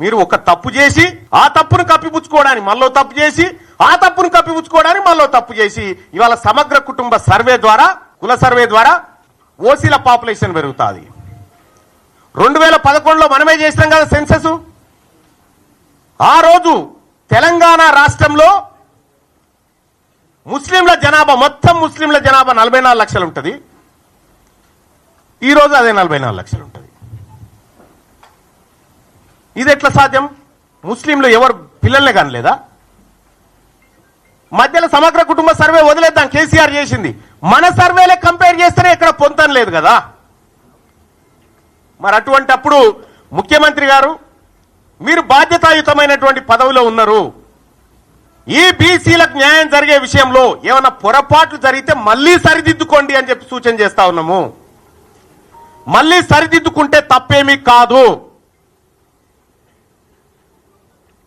మీరు ఒక తప్పు చేసి ఆ తప్పును కప్పిపుచ్చుకోవడానికి మళ్ళీ తప్పు చేసి ఆ తప్పును కప్పిపుచ్చుకోవడానికి మళ్ళీ తప్పు చేసి ఇవాళ సమగ్ర కుటుంబ సర్వే ద్వారా కుల సర్వే ద్వారా ఓసీల పాపులేషన్ పెరుగుతుంది. రెండు వేల పదకొండులో మనమే చేసినాం కదా సెన్సెస్? ఆ రోజు తెలంగాణ రాష్ట్రంలో ముస్లింల జనాభా మొత్తం ముస్లింల జనాభా నలభై నాలుగు లక్షలు ఉంటుంది. ఈ రోజు అదే నలభై నాలుగు లక్షలు ఉంటుంది. ఇది ఎట్లా సాధ్యం? ముస్లింలు ఎవరు పిల్లల్ని కానలేదా? మధ్యలో సమగ్ర కుటుంబ సర్వే వదిలేద్దాం కేసీఆర్ చేసింది. మన సర్వేలే కంపేర్ చేస్తేనే ఇక్కడ పొంతం లేదు కదా. మరి అటువంటి అప్పుడు ముఖ్యమంత్రి గారు మీరు బాధ్యతాయుతమైనటువంటి పదవిలో ఉన్నారు. ఈ బీసీలకు న్యాయం జరిగే విషయంలో ఏమైనా పొరపాట్లు జరిగితే మళ్ళీ సరిదిద్దుకోండి అని చెప్పి సూచన చేస్తా ఉన్నాము. మళ్ళీ సరిదిద్దుకుంటే తప్పేమీ కాదు.